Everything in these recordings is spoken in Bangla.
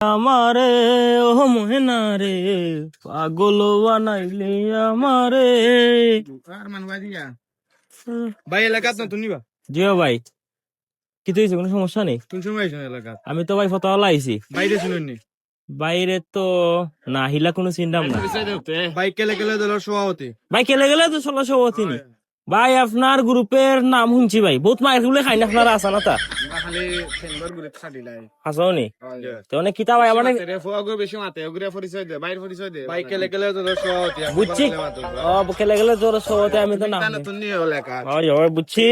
আমারে ও মহেনা রে পাগল বানাইলে আমারে। মান ভাই এলাকাত না তুমি জিও ভাই। কি তুই কোনো সমস্যা নেই? কোন সময় আইছো এলাকাত? আমি তো ভাই ফতোয়ালা আইছি। বাইরে শুনুন নি বাইরে তো না হিলা কোনো চিন্তাম না। বাইক কেলে কেলে দলের সভাপতি? ভাই কেলে গেলে তো ষোলো সভাপতি নি? ভাই। আপনার গ্রুপের নাম শুনছি ভাই। বহুত মায়েরগুলো খাই না আপনারা আসা না তা খালি ফেনবারগুলো খালি লাই। হাসাও নি তো অনেক কিতাব ভাই আমার রে ফুয়াগো বেশি মাতে ওগুলা পরিচয় দে বাইরে পরিচয় দে। বাইক কেলে কেলে দলের বুঝছি। ও কেলে গেলে তোর সভাপতি আমি তো নাম না তুমি এলাকাত ওই ওই বুঝছি।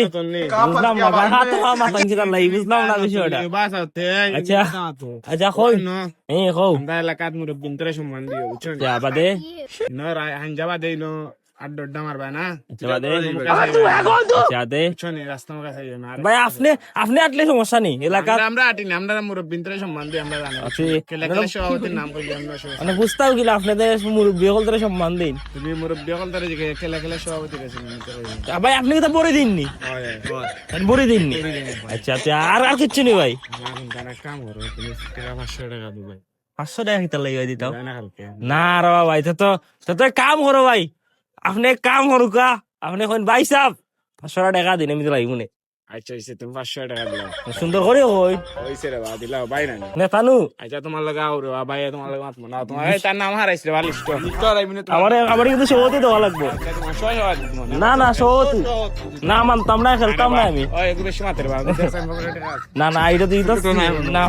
বুঝলাম না। ভাই হাত মাথা কিতা লাই বুঝলাম না বিষয়টা। বাস আতে আচ্ছা। আচ্ছা কই এই কও। আমরা এলাকাত মুরব্বিন তরে সম্মান দিও বুঝছ যা বাদে ন ন না। আচ্ছা আচ্ছা নি না ভাই আপনি আপনি আটলে সমস্যা নেই এলাকা আমরা আমরা আটি না আমরা মুরব্বিন সম্মান দিই আমরা জানি। আচ্ছা সভাপতির নাম কইলি আমরা মানে বুঝতাও গিলা আপনাদের মুরব্বী হল সম্মান দিন। তুমি মুরব্বি হল তরে জিগে কেলে কেলে সভাপতি গেছেন আমি তো কইনি তা ভাই দিননি। হয় হয় দিননি। আচ্ছা আচ্ছা আর আর কিচ্ছু নেই ভাই। কাম করো তুমি টাকা পাঁচশো টাকা দিবে পাঁচশো টাকা কিতা লাগিয়ে দিতাম না রে ভাই তো তো কাম করো ভাই। আপনি কাম করো কা আপনি এখন ভাই সাহ পাঁচশো টাকা দিন আমি তো লাগবো না? আচ্ছা হইছে তুমি পাঁচশো টাকা দিলাম সুন্দর করে হইছে রে বা দিলাও বাই না নেতানু আচ্ছা তোমার লগে আও রে বা ভাই তোমার লগে মাতমো না তোমার এই তার নাম হারাইছিল না আমার আমার কিন্তু সভাপতি দেওয়া লাগবো। না না সভাপতি না মানতাম না খেলতাম না আমি। ওই একটু বেশি মাতের বা না না এটা দিই তো না